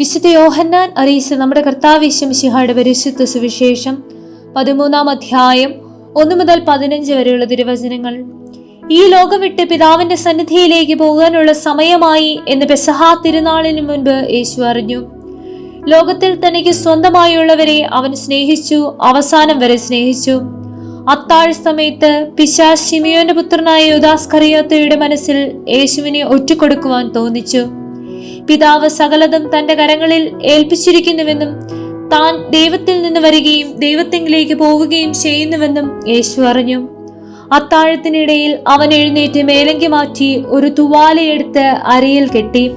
വിശുദ്ധ യോഹന്നാൻ അറിയിച്ച നമ്മുടെ കർത്താവിശ്വമിശിഹായുടെ പരിശുദ്ധ സുവിശേഷം പതിമൂന്നാം അധ്യായം ഒന്ന് മുതൽ പതിനഞ്ച് വരെയുള്ള തിരുവചനങ്ങൾ. ഈ ലോകം വിട്ട് പിതാവിന്റെ സന്നിധിയിലേക്ക് പോകാനുള്ള സമയമായി എന്ന് പെസഹാ തിരുനാളിന് മുൻപ് യേശു അറിഞ്ഞു. ലോകത്തിൽ തനിക്ക് സ്വന്തമായുള്ളവരെ അവൻ സ്നേഹിച്ചു അവസാനം വരെ സ്നേഹിച്ചു. അത്താഴ സമയത്ത് പിശാ ഷിമിയോന്റെ പുത്രനായ യുദാസ് കറിയോത്തയുടെ മനസ്സിൽ യേശുവിനെ ഒറ്റുകൊടുക്കുവാൻ തോന്നിച്ചു. പിതാവ് സകലതും തന്റെ കരങ്ങളിൽ ഏൽപ്പിച്ചിരിക്കുന്നുവെന്നും താൻ ദൈവത്തിൽ നിന്ന് വരികയും ദൈവത്തെങ്കിലേക്ക് പോവുകയും ചെയ്യുന്നുവെന്നും യേശു അറിഞ്ഞു. അത്താഴത്തിനിടയിൽ അവൻ എഴുന്നേറ്റ് മേലങ്കി മാറ്റി ഒരു തുവാലയെടുത്ത് അരയിൽ കെട്ടി.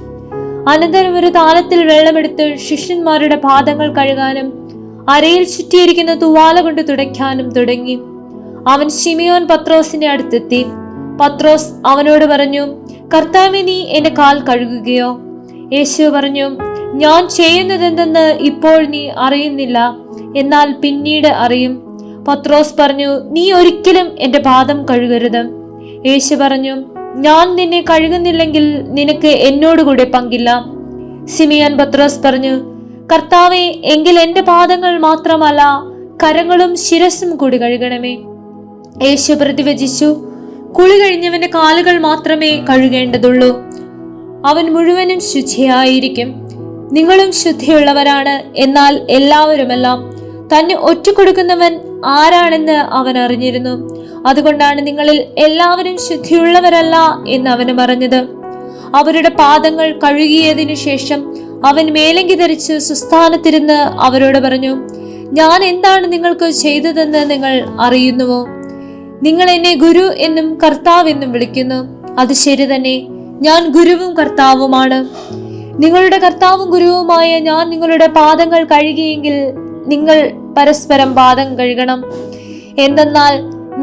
അനന്തരം ഒരു താലത്തിൽ വെള്ളമെടുത്ത് ശിഷ്യന്മാരുടെ പാദങ്ങൾ കഴുകാനും അരയിൽ ചുറ്റിയിരിക്കുന്ന തുവാല കൊണ്ട് തുടയ്ക്കാനും തുടങ്ങി. അവൻ ഷിമിയോൻ പത്രോസിന്റെ അടുത്തെത്തി. പത്രോസ് അവനോട് പറഞ്ഞു കർത്താവെ നീ എന്റെ കാൽ കഴുകുകയോ? യേശു പറഞ്ഞു ഞാൻ ചെയ്യുന്നതെന്തെന്ന് ഇപ്പോൾ നീ അറിയുന്നില്ല. എന്നാൽ പിന്നീട് അറിയും. പത്രോസ് പറഞ്ഞു നീ ഒരിക്കലും എന്റെ പാദം കഴുകരുത്. യേശു പറഞ്ഞു ഞാൻ നിന്നെ കഴുകുന്നില്ലെങ്കിൽ നിനക്ക് എന്നോടുകൂടെ പങ്കില്ല. സിമിയാൻ പത്രോസ് പറഞ്ഞു കർത്താവെ എങ്കിൽ എന്റെ പാദങ്ങൾ മാത്രമല്ല കരങ്ങളും ശിരസും കൂടി കഴുകണമേ. യേശു പ്രതിവചിച്ചു കുളി കഴിഞ്ഞവന്റെ കാലുകൾ മാത്രമേ കഴുകേണ്ടതുള്ളൂ. അവൻ മുഴുവനും ശുചിയായിരിക്കും. നിങ്ങളും ശുദ്ധിയുള്ളവരാണ്. എന്നാൽ എല്ലാവരുമെല്ലാം തന്നെ ഒറ്റ കൊടുക്കുന്നവൻ ആരാണെന്ന് അവൻ അറിഞ്ഞിരുന്നു. അതുകൊണ്ടാണ് നിങ്ങളിൽ എല്ലാവരും ശുദ്ധിയുള്ളവരല്ല എന്ന് അവന് പറഞ്ഞത്. അവരുടെ പാദങ്ങൾ കഴുകിയതിനു ശേഷം അവൻ മേലങ്കി ധരിച്ച് സുസ്ഥാനത്തിരുന്ന് അവരോട് പറഞ്ഞു ഞാൻ എന്താണ് നിങ്ങൾക്ക് ചെയ്തതെന്ന് നിങ്ങൾ അറിയുന്നുവോ? നിങ്ങൾ എന്നെ ഗുരു എന്നും കർത്താവ് എന്നും വിളിക്കുന്നു. അത് ശരി തന്നെ. ഞാൻ ഗുരുവും കർത്താവുമാണ്. നിങ്ങളുടെ കർത്താവും ഗുരുവുമായ ഞാൻ നിങ്ങളുടെ പാദങ്ങൾ കഴുകിയെങ്കിൽ നിങ്ങൾ പരസ്പരം പാദം കഴുകണം. എന്തെന്നാൽ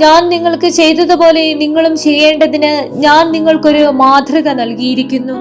ഞാൻ നിങ്ങൾക്ക് ചെയ്തതുപോലെ നിങ്ങളും ചെയ്യേണ്ടതിന് ഞാൻ നിങ്ങൾക്കൊരു മാതൃക നൽകിയിരിക്കുന്നു.